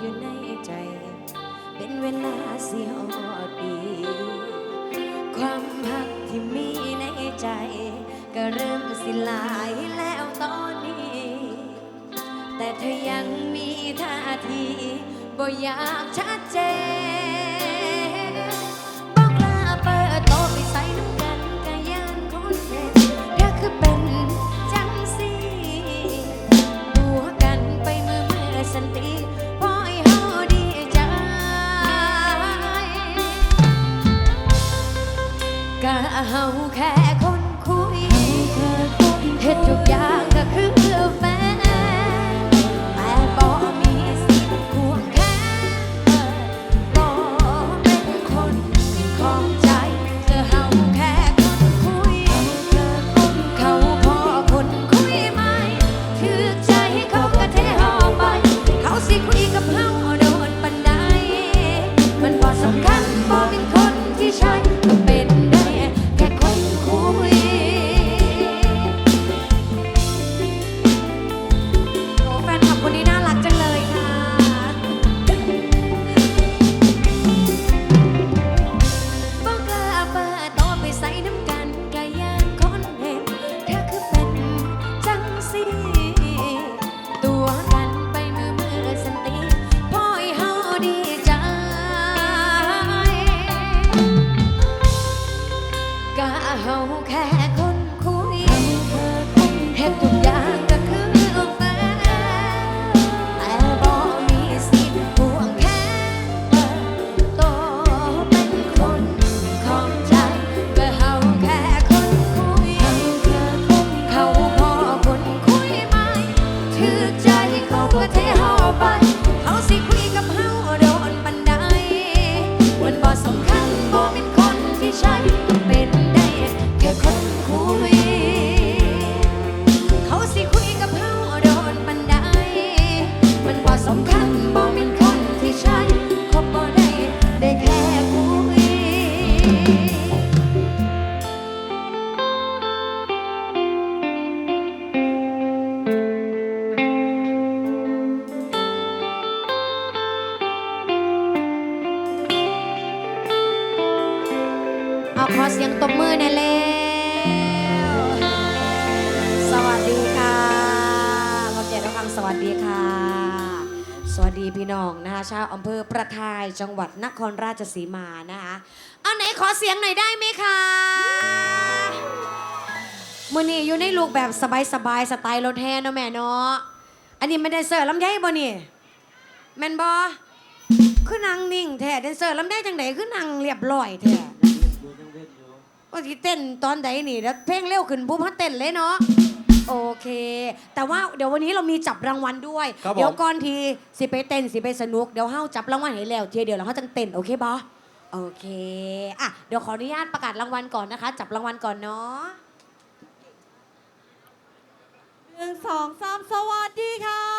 อยู่ในใจ เป็นเวลาสียอดปี ความพักที่มีในใจ ก็เริ่มสิลายแล้วตอนนี้ แต่เธอยังมีท่าทีบ่อยากชัดเจน เฮาแค่คนคุยเฮ็ดทุกอย่างก็คือ เสียงตบมือหน่อยเร็วสวัสดีค่ะขอเกียรติทุกคำสวัสดีค่ะ สวัสดีพี่น้องนะคะชาวอำเภอประทายจังหวัดนครราชสีมานะคะเอาไหนขอเสียงหน่อยได้ไหมคะมือนี้อยู่ในลูกแบบสบายๆสไตล์รถแฮเนาะแม่เนาะอันนี้ไม่ได้เสิร์ฟลำไยบ่นี่แมนบ่คือนางนิ่งแท้แดนเซอร์ลำได้จังไดคือนางเรียบร้อยแท้ ว่าที่เต้นตอนใดนี่แล้วเพลงเร็วขึ้นปุ๊บฮัเต้นเลยเนาะโอเค แต่ว่าเดี๋ยววันนี้เรามีจับรางวัลด้วย ครับผม เดี๋ยวก่อนทีสิไปเต้นสิไปสนุกเดี๋ยวเฮาจับรางวัลให้แล้วเทียเดียวแล้วเฮาจังเต้นโอเคบอโอเคอะเดี๋ยวขออนุญาตประกาศรางวัลก่อนนะคะ จับรางวัลก่อนเนาะหนึ่งสองสามสวัสดีค่ะ